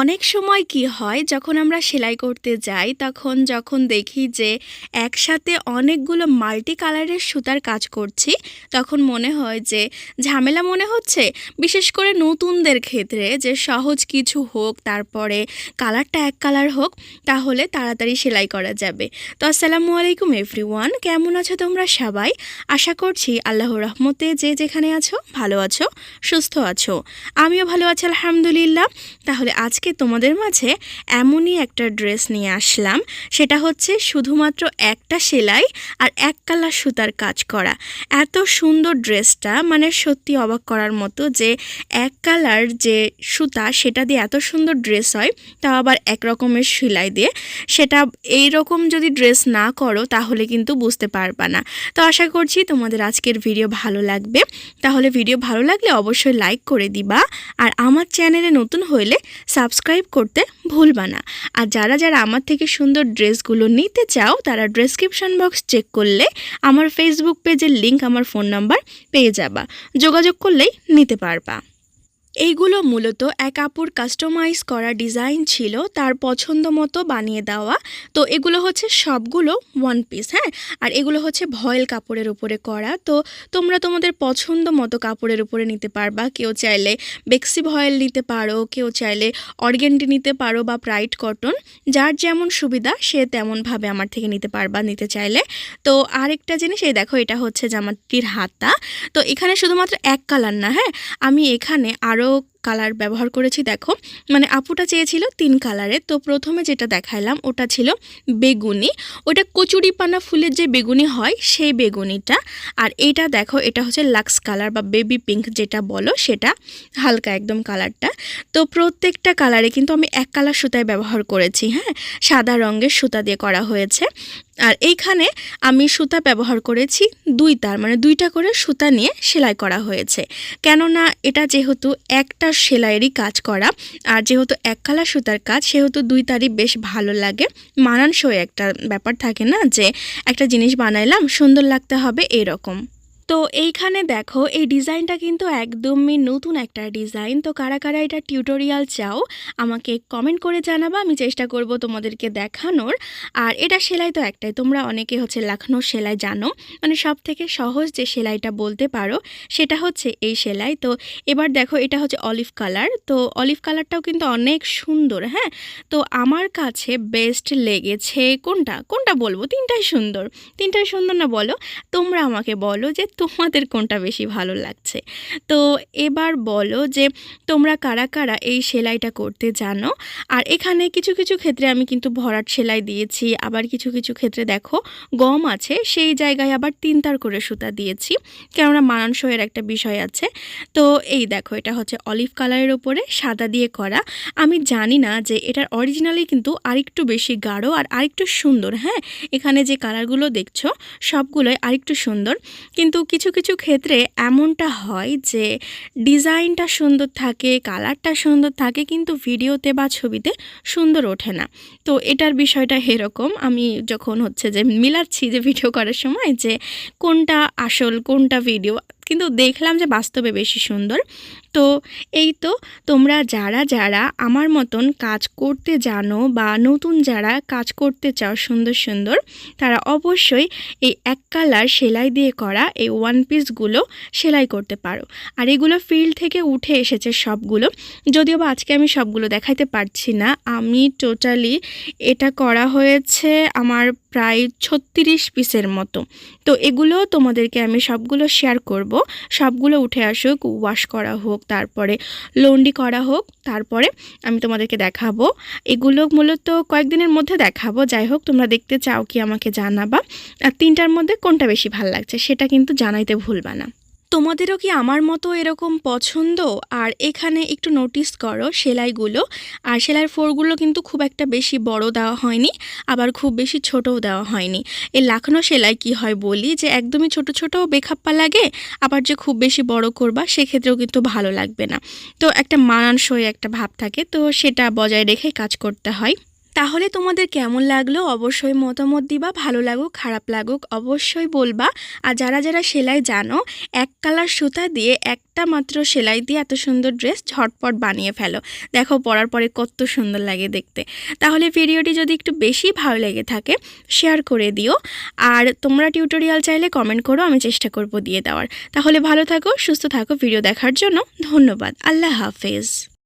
অনেক সময় কি হয়, যখন আমরা সেলাই করতে যাই, তখন যখন দেখি যে একসাথে অনেকগুলো মাল্টি কালারের সুতার কাজ করছি, তখন মনে হয় যে ঝামেলা মনে হচ্ছে। বিশেষ করে নতুনদের ক্ষেত্রে যে সহজ কিছু হোক, তারপরে কালারটা এক কালার হোক, তাহলে তাড়াতাড়ি সেলাই করা যাবে। তো আসসালামু আলাইকুম এভরিওয়ান, কেমন আছো তোমরা সবাই? আশা করছি আল্লাহর রহমতে যে যেখানে আছো, ভালো আছো, সুস্থ আছো। আমিও ভালো আছি, আলহামদুলিল্লাহ। তাহলে আজকে তোমাদের মাঝে এমনই একটা ড্রেস নিয়ে আসলাম। সেটা হচ্ছে শুধুমাত্র একটা সেলাই আর এক কালার সুতার কাজ করা। এত সুন্দর ড্রেসটা মানে সত্যি অবাক করার মতো যে এক কালার যে সুতা, সেটা দিয়ে এত সুন্দর ড্রেস হয়, তাও আবার এক রকমের সেলাই দিয়ে। সেটা এই রকম যদি ড্রেস না করো, তাহলে কিন্তু বুঝতে পারবা না। তো আশা করছি তোমাদের আজকের ভিডিও ভালো লাগবে। তাহলে ভিডিও ভালো লাগলে অবশ্যই লাইক করে দিবা। আর আমার চ্যানেলে নতুন হইলে সাবস্ক্রাইব করতে ভুলবা না। আর যারা যারা আমার থেকে সুন্দর ড্রেসগুলো নিতে চাও, তারা ডেসক্রিপশন বক্স চেক করলে আমার ফেসবুক পেজের লিঙ্ক আমার ফোন নাম্বার পেয়ে যাবা। যোগাযোগ করলেই নিতে পারবা। এইগুলো মূলত এক আপুর কাস্টমাইজ করা ডিজাইন ছিল, তার পছন্দ মতো বানিয়ে দেওয়া। তো এগুলো হচ্ছে সবগুলো ওয়ান পিস হ্যাঁ? আর এগুলো হচ্ছে ভয়েল কাপড়ের উপরে করা। তো তোমরা তোমাদের পছন্দ মতো কাপড়ের উপরে নিতে পারবা। কেউ চাইলে বেক্সি ভয়েল নিতে পারো, কেউ চাইলে অর্গেন্ডি নিতে পারো বা প্রাইড কটন। যার যেমন সুবিধা, সে তেমনভাবে আমার থেকে নিতে পারবা, নিতে চাইলে। তো আরেকটা জিনিস, এই দেখো, এটা হচ্ছে জামাটির হাতা। তো এখানে শুধুমাত্র এক কালার না হ্যাঁ? আমি এখানে আরও মোবারক কালার ব্যবহার করেছি, দেখো। মানে আপুটা চেয়েছিল তিন কালারের, তো প্রথমে যেটা দেখাইলাম ওটা ছিল বেগুনি। ওটা কচুরি পানা ফুলের যে বেগুনি হয়, সেই বেগুনিটা। আর এটা দেখো, এটা হচ্ছে লাক্স কালার বা বেবি পিঙ্ক যেটা বলো, সেটা হালকা একদম কালারটা। তো প্রত্যেকটা কালারে কিন্তু আমি এক কালার সুতায় ব্যবহার করেছি হ্যাঁ? সাদা রঙের সুতা দিয়ে করা হয়েছে। আর এইখানে আমি সুতা ব্যবহার করেছি দুই তার মানে দুইটা করে সুতা নিয়ে সেলাই করা হয়েছে। কেননা এটা যেহেতু একটা সেলাইয়েরই কাজ করা। আর যেহেতু এক কালার সুতার কাজ, সেহেতু দুই তারই বেশ ভালো লাগে। মানানসই একটা ব্যাপার থাকে না যে, একটা জিনিস বানাইলাম, সুন্দর লাগতে হবে এরকম। তো এইখানে দেখো, এই ডিজাইনটা কিন্তু একদমই নতুন একটা ডিজাইন। তো কারা কারা এটা টিউটোরিয়াল চাও, আমাকে কমেন্ট করে জানাবা, আমি চেষ্টা করব তোমাদেরকে দেখানোর। আর এটা সেলাই তো একটাই, তোমরা অনেকে হচ্ছে লাখনৌ সেলাই জানো। মানে সব থেকে সহজ যে সেলাইটা বলতে পারো, সেটা হচ্ছে এই সেলাই। তো এবার দেখো, এটা হচ্ছে অলিভ কালার তো অলিভ কালারটাও কিন্তু অনেক সুন্দর হ্যাঁ? তো আমার কাছে বেস্ট লেগেছে কোনটা? কোনটা বলব? তিনটাই সুন্দর। তিনটাই সুন্দর না বলো? তোমরা আমাকে বলো যে তোমাদের কোনটা বেশি ভালো লাগছে? তো এবার বলো যে তোমরা কারা কারা এই সেলাইটা করতে জানো? আর এখানে কিছু কিছু ক্ষেত্রে আমি কিন্তু ভরাট সেলাই দিয়েছি, আবার কিছু কিছু ক্ষেত্রে দেখো গম আছে, সেই জায়গায় আবার তিন তার করে সুতা দিয়েছি, কেননা মানানসইয়ের একটা বিষয় আছে। তো এই দেখো, এটা হচ্ছে অলিভ কালারের ওপরে, সাদা দিয়ে করা। আমি জানি না যে এটার অরিজিনালি কিন্তু আরেকটু বেশি গাঢ় আর আরেকটু সুন্দর হ্যাঁ? এখানে যে কালারগুলো দেখছ, সবগুলোই আরেকটু সুন্দর। কিন্তু কিছু কিছু ক্ষেত্রে এমনটা হয় যে ডিজাইনটা সুন্দর থাকে, কালারটা সুন্দর থাকে, কিন্তু ভিডিওতে বা ছবিতে সুন্দর ওঠে না। তো এটার বিষয়টা এরকম। আমি যখন হচ্ছে যে মিলাচ্ছি যে ভিডিও করার সময় যে কোনটা আসল, কোনটা ভিডিও কিন্তু দেখলাম যে বাস্তবে বেশি সুন্দর। তো এই তো তোমরা যারা যারা আমার মতন কাজ করতে জানো বা নতুন যারা কাজ করতে চাও সুন্দর সুন্দর, তারা অবশ্যই এই এক কালার সেলাই দিয়ে করা এই ওয়ান পিসগুলো সেলাই করতে পারো। আর এগুলো ফিল্ড থেকে উঠে এসেছে সবগুলো। যদিও বা আজকে আমি সবগুলো দেখাইতে পারছি না, আমি টোটালি এটা করা হয়েছে আমার প্রায় ছত্রিশ পিসের মতো। তো এগুলো তোমাদেরকে আমি সবগুলো শেয়ার করব। সবগুলো উঠে আসুক ওয়াশ করা হোক, তারপরে লন্ডি করা হোক, তারপরে আমি তোমাদেরকে দেখাবো। এগুলো মূলত কয়েকদিনের মধ্যে দেখাবো। যাই হোক, তোমরা দেখতে চাও কি আমাকে জানাবা। আর তিনটার মধ্যে কোনটা বেশি ভালো লাগছে, সেটা কিন্তু জানাইতে ভুলবা না। তোমাদেরও কি আমার মতো এরকম পছন্দ? আর এখানে একটু নোটিস করো সেলাইগুলো। আর সেলাইয়ের ফোরগুলো কিন্তু খুব একটা বেশি বড় দেওয়া হয়নি, আবার খুব বেশি ছোটও দেওয়া হয়নি। এই লাখনো সেলাই কি হয় বলি? যে একদমই ছোট ছোট বেখাপ্পা লাগে, আবার যে খুব বেশি বড় করবা, সেক্ষেত্রেও কিন্তু ভালো লাগবে না। তো একটা মানানসই একটা ভাব থাকে, তো সেটা বজায় রেখে কাজ করতে হয়। তাহলে তোমাদের কেমন লাগল? অবশ্যই মতামত দিবা, ভালো লাগুক, খারাপ লাগুক অবশ্যই বলবা। আর যারা যারা সেলাই জানো, এক কালার সুতা দিয়ে একটা মাত্র সেলাই দিয়ে এত সুন্দর ড্রেস ঝটপট বানিয়ে ফেলো। দেখো পরার পরে কত সুন্দর লাগে দেখতে। তাহলে ভিডিওটি যদি একটু বেশি ভালো লেগে থাকে, শেয়ার করে দিও। আর তোমরা টিউটোরিয়াল চাইলে কমেন্ট করো, আমি চেষ্টা করব দিয়ে দেওয়ার। তাহলে ভালো থাকো, সুস্থ থাকো ভিডিও দেখার জন্য। ধন্যবাদ। আল্লাহ হাফেজ।